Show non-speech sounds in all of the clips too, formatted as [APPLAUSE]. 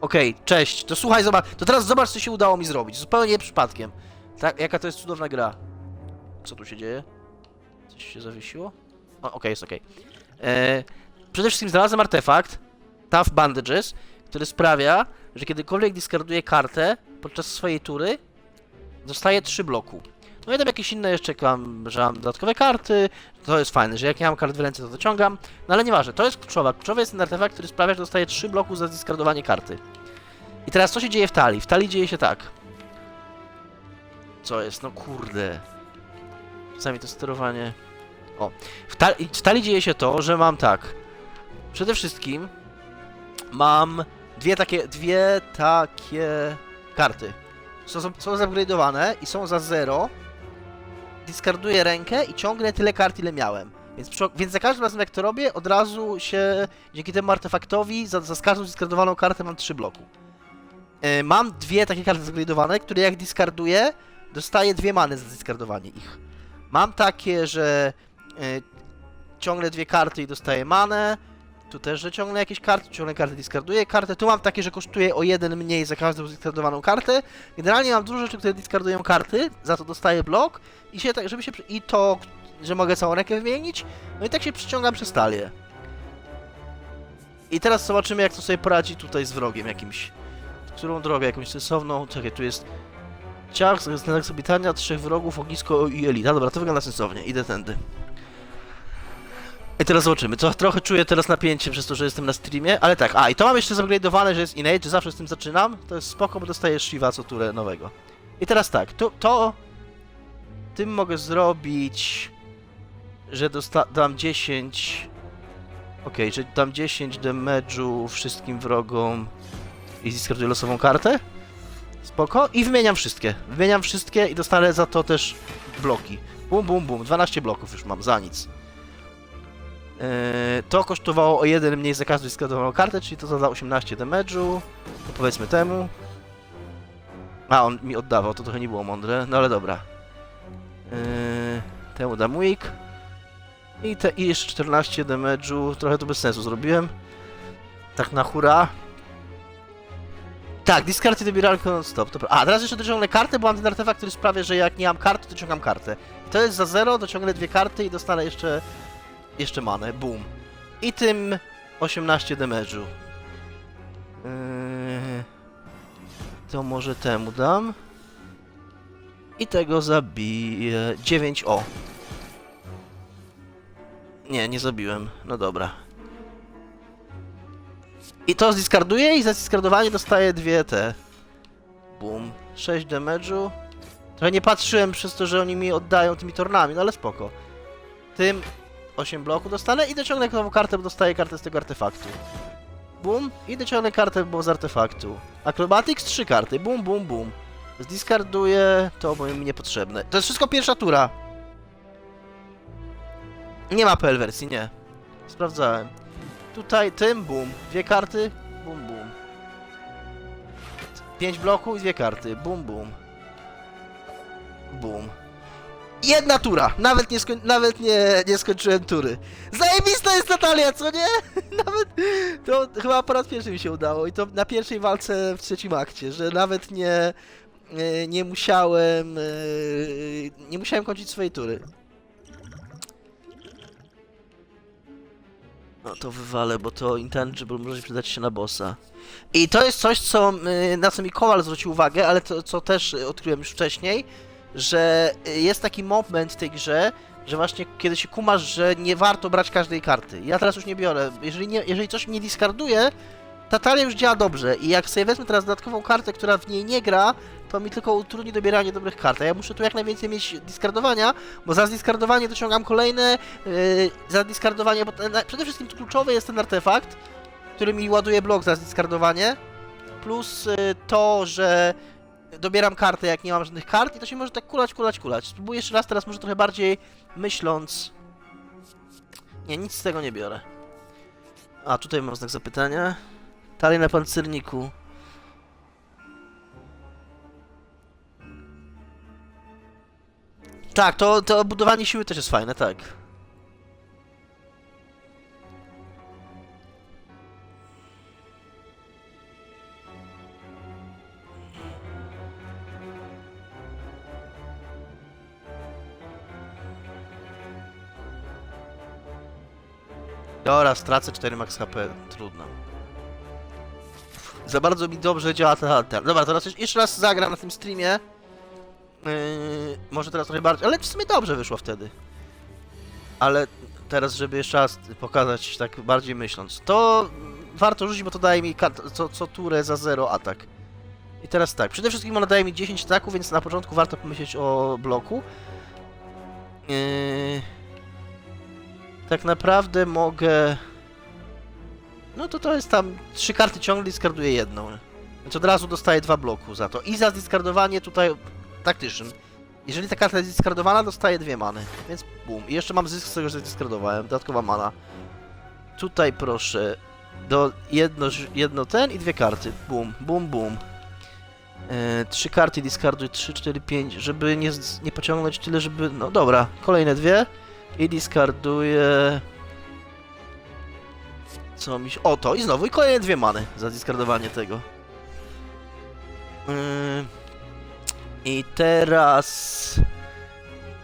Okej, cześć. To słuchaj, zobacz. To teraz zobacz, co się udało mi zrobić. Zupełnie przypadkiem. Tak, jaka to jest cudowna gra. Co tu się dzieje? Coś się zawiesiło? O, okej, jest okej. E, Przede wszystkim znalazłem artefakt, Tough Bandages, który sprawia, że kiedykolwiek diskarduję kartę podczas swojej tury, dostaję 3 bloku. No i tam jakieś inne jeszcze, mam, że mam dodatkowe karty, to jest fajne, że jak nie mam kart w ręce, to dociągam. No ale nieważne, to jest kluczowe. Kluczowy jest ten artefakt, który sprawia, że dostaje 3 bloku za zdiskardowanie karty. I teraz co się dzieje w talii? W talii dzieje się tak. Co jest? No kurde. Czasami to sterowanie... O. W, tali, w talii dzieje się to, że mam tak. Przede wszystkim mam dwie takie, dwie takie karty. Są, są, i są za 0 discarduję rękę i ciągnę tyle kart, ile miałem. Więc, przy, więc za każdym razem jak to robię, od razu się dzięki temu artefaktowi za, za każdą discardowaną kartę mam 3 bloku. Yy, mam dwie takie karty zgradowane, które jak discarduję, dostaję dwie many za discardowanie ich. Mam takie, że yy, ciągle dwie karty i dostaję manę. Tu też, że ciągnę jakieś karty, ciągnę kartę, diskarduję kartę. Tu mam takie, że kosztuje o jeden mniej za każdą diskardowaną kartę. Generalnie mam dużo rzeczy, które diskardują karty, za to dostaję blok i się tak, żeby się... i to, że mogę całą rękę wymienić. No i tak się przyciągam przez talię. I teraz zobaczymy, jak to sobie poradzi tutaj z wrogiem jakimś. Którą drogę, jakąś sensowną... Czekaj, tu jest... Ciach, znak zabitania, trzech wrogów, ognisko i elita. Dobra, to wygląda sensownie. Idę tędy. I teraz zobaczymy. Co, trochę czuję teraz napięcie przez to, że jestem na streamie, ale tak. A, i to mam jeszcze zupgrade'owane, że jest innate, że zawsze z tym zaczynam. To jest spoko, bo dostaję Shiva co turę nowego. I teraz tak, to, to tym mogę zrobić, że dam 10... Okej, że dam 10 damage'u wszystkim wrogom i ziskarduję losową kartę. Spoko. I wymieniam wszystkie. Wymieniam wszystkie i dostanę za to też bloki. Bum, bum, bum. 12 bloków już mam, za nic. Yy, to kosztowało o jeden mniej za każdą ziskardowaną kartę, czyli to zada 18 damage'u. To powiedzmy temu. A, on mi oddawał, to trochę nie było mądre, no ale dobra. Yy, temu dam weak. I, te, I jeszcze 14 damage'u, trochę to bez sensu zrobiłem. Tak na hura. Tak, discardy dobieranko non-stop. Dobra. A, teraz jeszcze dociągnę kartę, bo mam ten artefakt, który sprawia, że jak nie mam karty, to ciągam kartę. I to jest za 0, dociągnę dwie karty i dostanę jeszcze jeszcze manę, boom. I tym 18 damage'u. Yy, to może temu dam. I tego zabiję. 9 o. Nie, nie zabiłem. No dobra. I to zdiskarduję i za diskardowanie dostaję dwie te. Boom. 6 damage'u. Trochę nie patrzyłem przez to, że oni mi oddają tymi tornami, no ale spoko. Tym 8 bloku dostanę i dociągnę nową kartę, bo dostaję kartę z tego artefaktu. Bum. I dociągnę kartę, bo z artefaktu. Acrobatics 3 karty. Bum, bum, bum. Zdiskarduję to, bo mi niepotrzebne. To jest wszystko pierwsza tura. Nie ma PL wersji, nie. Sprawdzałem. Tutaj tym, bum. Dwie karty, bum, bum. 5 bloku i dwie karty. Bum, bum. Bum. Jedna tura! Nawet nie, nawet nie, nie skończyłem tury. Zajebista jest Natalia, co nie? [LAUGHS] Nawet to chyba po raz pierwszy mi się udało i to na pierwszej walce w trzecim akcie, że nawet nie, e, nie musiałem e, nie musiałem kończyć swojej tury. No to wywalę, bo to intangible może przydać się na bossa. I to jest coś, co, y, na co mi Kowal zwrócił uwagę, ale to, co też odkryłem już wcześniej, że y, jest taki moment w tej grze, że właśnie kiedy się kumasz, że nie warto brać każdej karty. Ja teraz już nie biorę. Jeżeli, nie, jeżeli coś mnie diskarduje, ta talia już działa dobrze i jak sobie wezmę teraz dodatkową kartę, która w niej nie gra, to mi tylko utrudni dobieranie dobrych kart. A ja muszę tu jak najwięcej mieć diskardowania, bo za diskardowanie dociągam kolejne, yy, za diskardowanie, bo ten, przede wszystkim tu kluczowy jest ten artefakt, który mi ładuje blok za diskardowanie, plus y, to, że dobieram kartę, jak nie mam żadnych kart i to się może tak kulać, kulać, kulać. Spróbuję jeszcze raz teraz może trochę bardziej myśląc... Nie, nic z tego nie biorę. A, tutaj mam znak zapytania. Talej na pancerniku. Tak, to, to budowanie siły też jest fajne, tak. Dobra, stracę 4 max HP. Trudno. Za bardzo mi dobrze działa ten alter. Dobra, teraz jeszcze- raz zagram na tym streamie. Yy, może teraz trochę bardziej, ale w sumie dobrze wyszło wtedy. Ale teraz, żeby jeszcze raz pokazać tak bardziej myśląc, to warto rzucić, bo to daje mi co, co turę za 0 atak. I teraz tak, przede wszystkim ona daje mi 10 ataków, więc na początku warto pomyśleć o bloku. Yy... Tak naprawdę mogę... No to to jest tam... Trzy karty ciągle diskarduję jedną. Więc od razu dostaję dwa bloku za to. I za diskardowanie tutaj taktycznym. Jeżeli ta karta jest diskardowana, dostaję dwie many. Więc bum. I jeszcze mam zysk z tego, że diskardowałem. Dodatkowa mana. Tutaj proszę. Do jedno, jedno ten i dwie karty. Bum, bum, bum. E, trzy karty diskarduj, 3, 4, 5, żeby nie, nie pociągnąć tyle, żeby... No dobra, kolejne dwie. I diskarduję... Co mi się... O, to i znowu, i kolejne dwie many za diskardowanie tego. I teraz...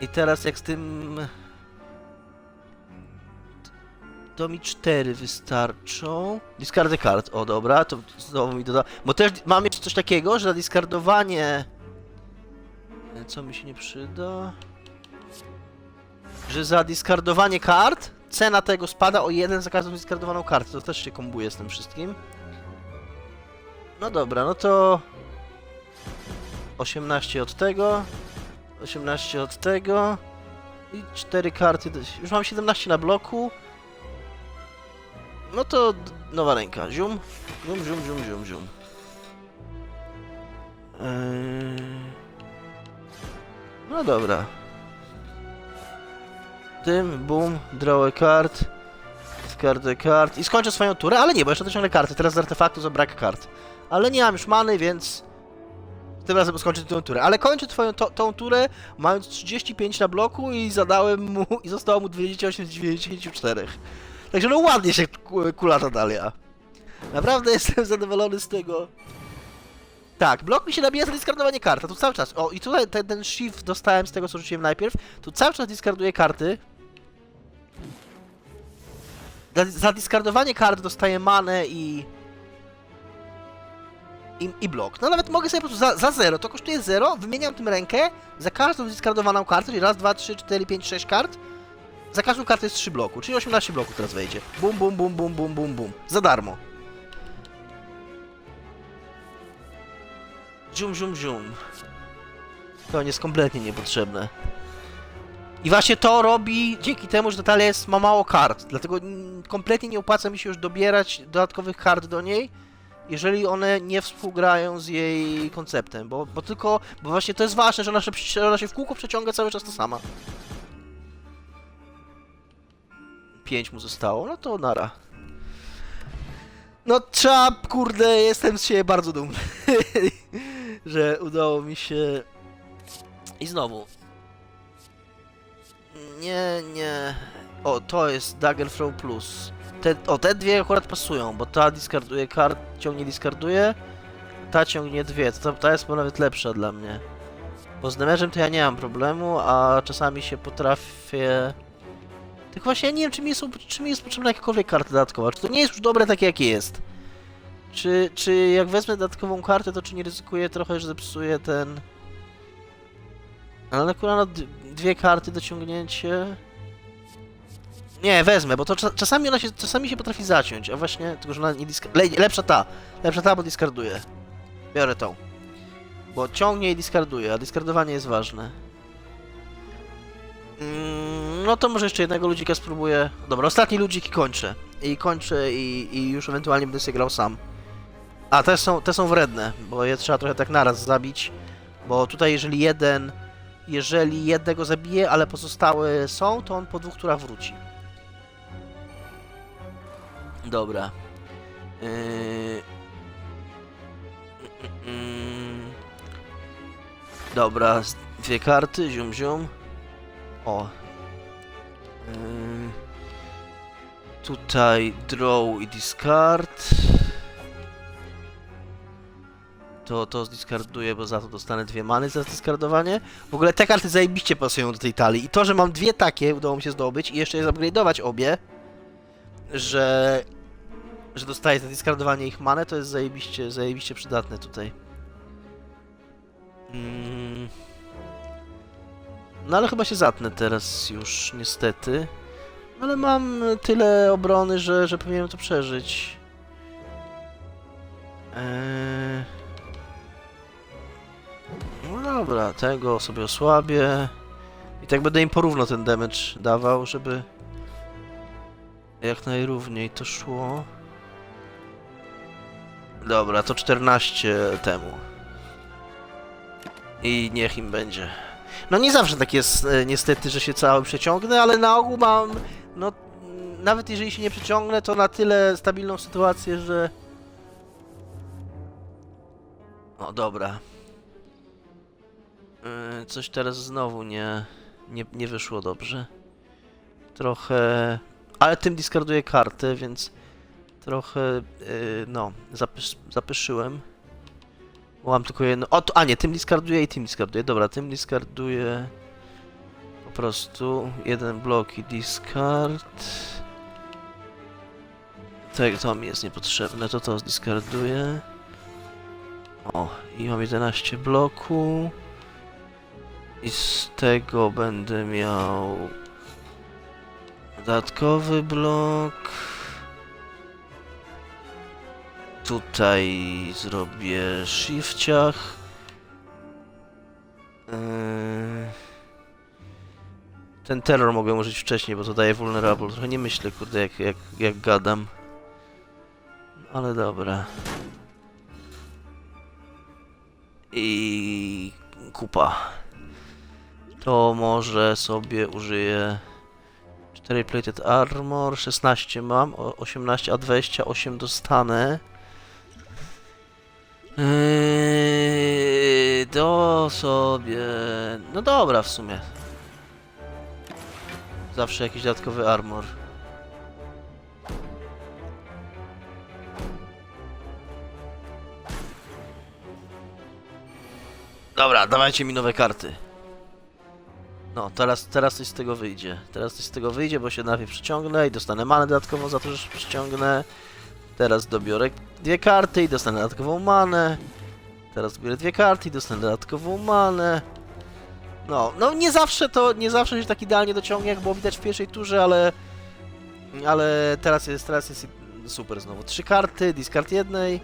I teraz jak z tym... To mi cztery wystarczą. Discardy kart. O dobra, to znowu mi doda. Bo też mam jeszcze coś takiego, że na diskardowanie. E, Co mi się nie przyda? Że za diskardowanie kart cena tego spada o jeden za każdą diskardowaną kartę. To też się kombuje z tym wszystkim. No dobra, no to 18 od tego, 18 od tego i 4 karty. Już mam 17 na bloku. No to nowa ręka. Zium, zium, zium, zium, zium, zium. Eee... No dobra. Tym, boom, draw a card, discard card i skończę swoją turę, ale nie, bo jeszcze dociągnę karty. Teraz z artefaktu za brak kart. Ale nie mam już many, więc tym razem skończę tę turę. Ale kończę twoją to, tą turę, mając 35 na bloku i zadałem mu, i zostało mu 28 z 94. Także no ładnie się ku- kula ta dalia. Naprawdę [LAUGHS] jestem zadowolony z tego. Tak, blok mi się nabija za diskardowanie kart, tu cały czas. O, i tutaj ten, ten shift dostałem z tego, co rzuciłem najpierw. Tu cały czas diskarduję karty. Za, diskardowanie kart dostaję manę i... I, I blok. No nawet mogę sobie po prostu za, za zero, to kosztuje zero, wymieniam tym rękę za każdą diskardowaną kartę, czyli raz, dwa, trzy, cztery, pięć, sześć kart. Za każdą kartę jest 3 bloku, czyli 18 bloków teraz wejdzie. Bum, bum, bum, bum, bum, bum, bum. Za darmo. Zium, zium, zium. To jest kompletnie niepotrzebne. I właśnie to robi dzięki temu, że Natalia jest, ma mało kart. Dlatego kompletnie nie opłaca mi się już dobierać dodatkowych kart do niej, jeżeli one nie współgrają z jej konceptem. Bo, bo tylko, bo właśnie to jest ważne, że ona się, ona się w kółko przeciąga cały czas to sama. 5 mu zostało, no to nara. No trzeba, kurde, jestem z siebie bardzo dumny, [LAUGHS] że udało mi się... I znowu. Nie, nie... O, to jest Dagger Throw Plus. Te, o, te dwie akurat pasują, bo ta diskarduje kart, ciągnie diskarduje, ta ciągnie dwie, to, ta jest nawet lepsza dla mnie. Bo z damage'em to ja nie mam problemu, a czasami się potrafię... Tylko właśnie ja nie wiem, czy mi, jest, czy mi jest potrzebna jakakolwiek karta dodatkowa. Czy to nie jest już dobre takie, jakie jest? Czy, czy jak wezmę dodatkową kartę, to czy nie ryzykuję trochę, że zepsuję ten... Ale no, d- dwie karty do ciągnięcie... Nie, wezmę, bo to cza czasami ona się, czasami się potrafi zaciąć, a właśnie, tylko że ona nie. Le lepsza ta, lepsza ta, bo diskarduje. Biorę tą. Bo ciągnie i diskarduje, a diskardowanie jest ważne. Mm, no to może jeszcze jednego ludzika spróbuję. Dobra, ostatni ludzik i kończę. I kończę i, i już ewentualnie będę sobie grał sam. A, te są, te są wredne, bo je trzeba trochę tak naraz zabić. Bo tutaj jeżeli jeden... Jeżeli jednego zabije, ale pozostałe są, to on po dwóch turach wróci. Dobra. Yy... Mm. Dobra, z- dwie karty, zium zium. O. Yy... Tutaj draw i discard. To, to zdiskarduję, bo za to dostanę dwie many za zdiskardowanie. W ogóle te karty zajebiście pasują do tej talii. I to, że mam dwie takie, udało mi się zdobyć i jeszcze je upgrade'ować obie. że, że dostaję za discardowanie ich manę, to jest zajebiście, zajebiście przydatne tutaj. Mm. No ale chyba się zatnę teraz już, niestety. Ale mam tyle obrony, że, że powinienem to przeżyć. Eee... No dobra, tego sobie osłabię. I tak będę im porówno ten damage dawał, żeby jak najrówniej to szło. Dobra, to 14 temu. I niech im będzie. No nie zawsze tak jest e, niestety, że się cały przeciągnę, ale na ogół mam, no nawet jeżeli się nie przeciągnę, to na tyle stabilną sytuację, że... O, dobra. Coś teraz znowu nie, nie, nie wyszło dobrze. Trochę... Ale tym diskarduję kartę, więc trochę, yy, no, zapysz, zapyszyłem. Mam tylko jedno... O, to, a nie, tym diskarduję i tym diskarduję. Dobra, tym diskarduję po prostu jeden blok i discard. Tak, to mi jest niepotrzebne, to to zdiskarduję. O, i mam 11 bloku. I z tego będę miał dodatkowy blok. Tutaj zrobię shifciach. Yy. Ten terror mogę użyć wcześniej, bo to daje vulnerable. Trochę nie myślę, kurde, jak, jak, jak gadam. Ale dobra. I kupa. To może sobie użyję 4 plated armor, 16 mam, o- 18, a 28 dostanę. Yy, to sobie... No dobra w sumie. Zawsze jakiś dodatkowy armor. Dobra, dawajcie mi nowe karty. No, teraz, teraz coś z tego wyjdzie. Teraz coś z tego wyjdzie, bo się najpierw przyciągnę i dostanę manę dodatkową za to, że przyciągnę. Teraz dobiorę dwie karty i dostanę dodatkową manę. Teraz dobiorę dwie karty i dostanę dodatkową manę. No, no nie zawsze to, nie zawsze się tak idealnie dociągnie, jak było widać w pierwszej turze, ale... Ale teraz jest, teraz jest super znowu. Trzy karty, discard jednej.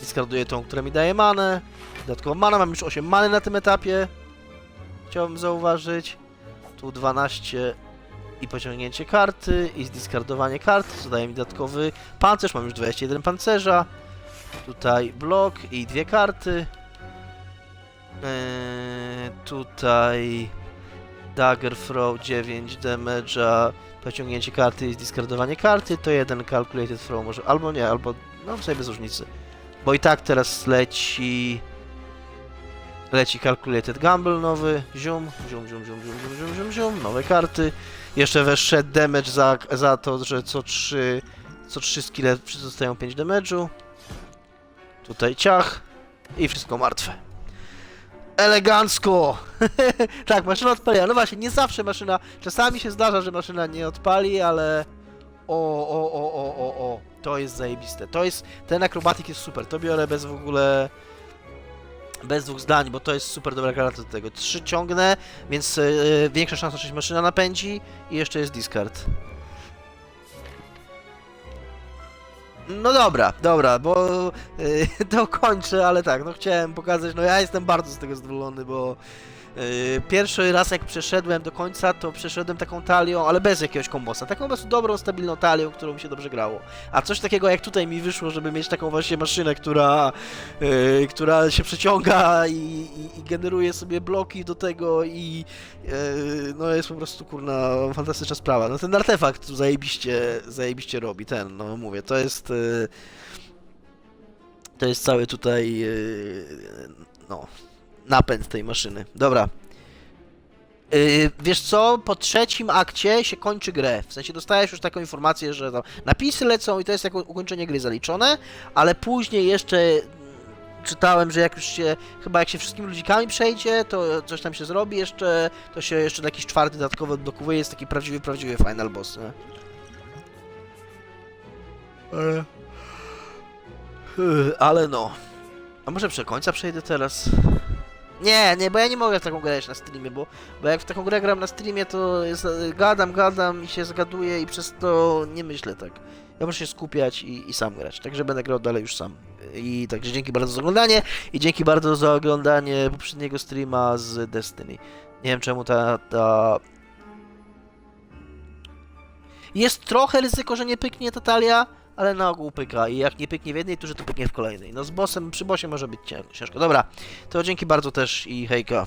Discarduję tą, która mi daje manę. Dodatkowo mana, mam już 8 many na tym etapie. Chciałbym zauważyć. Tu 12 i pociągnięcie karty i zdiskardowanie karty, co daje mi dodatkowy pancerz. Mam już 21 pancerza. Tutaj blok i dwie karty. Eee, tutaj Dagger Throw 9 damage'a, pociągnięcie karty i zdiskardowanie karty, to jeden Calculated Throw może, albo nie, albo, no w sobie bez różnicy. Bo i tak teraz leci... Leci Calculated Gamble nowy, zium, zium, zium, zium, zium, zium, zium, zium, zium, nowe karty. Jeszcze weszedł damage za, za to, że co 3, co 3 skille dostają 5 damage'u. Tutaj ciach i wszystko martwe. Elegancko! [LAUGHS] tak, maszyna odpaliła. No właśnie, nie zawsze maszyna. Czasami się zdarza, że maszyna nie odpali, ale. O, o, o, o, o, o. To jest zajebiste. To jest. Ten akrobatik jest super. To biorę bez w ogóle. Bez dwóch zdań, bo to jest super dobra karta do tego. Trzy ciągnę, więc yy, większa szansa, że się maszyna napędzi i jeszcze jest discard. No dobra, dobra, bo yy, [LAUGHS] to kończę, ale tak, no chciałem pokazać, no ja jestem bardzo z tego zadowolony, bo pierwszy raz jak przeszedłem do końca, to przeszedłem taką talią, ale bez jakiegoś kombosa, taką po prostu dobrą, stabilną talią, którą mi się dobrze grało. A coś takiego jak tutaj mi wyszło, żeby mieć taką właśnie maszynę, która, yy, która się przeciąga i, i, i generuje sobie bloki do tego i yy, no jest po prostu kurna fantastyczna sprawa. No ten artefakt tu zajebiście, zajebiście robi, ten, no mówię, to jest yy, to jest cały tutaj yy, no napęd tej maszyny. Dobra. Yy, wiesz co, po trzecim akcie się kończy grę. W sensie dostajesz już taką informację, że napisy lecą i to jest jako ukończenie gry zaliczone, ale później jeszcze czytałem, że jak już się, chyba jak się wszystkimi ludzikami przejdzie, to coś tam się zrobi jeszcze, to się jeszcze jakiś czwarty dodatkowy odblokowuje, jest taki prawdziwy, prawdziwy final boss, nie? Yy, Ale no. A może przy końca przejdę teraz? Nie, nie, bo ja nie mogę w taką grać na streamie, bo, bo jak w taką grę gram na streamie, to jest, e, gadam, gadam i się zgaduję i przez to nie myślę tak. Ja muszę się skupiać i, i sam grać, także będę grał dalej już sam. I także dzięki bardzo za oglądanie i dzięki bardzo za oglądanie poprzedniego streama z Destiny. Nie wiem czemu ta, ta... Jest trochę ryzyko, że nie pyknie ta talia, ale na ogół pyka i jak nie pyknie w jednej turze, to pyknie w kolejnej. No z bossem, przy bossie może być cię- ciężko. Dobra, to dzięki bardzo też i hejka.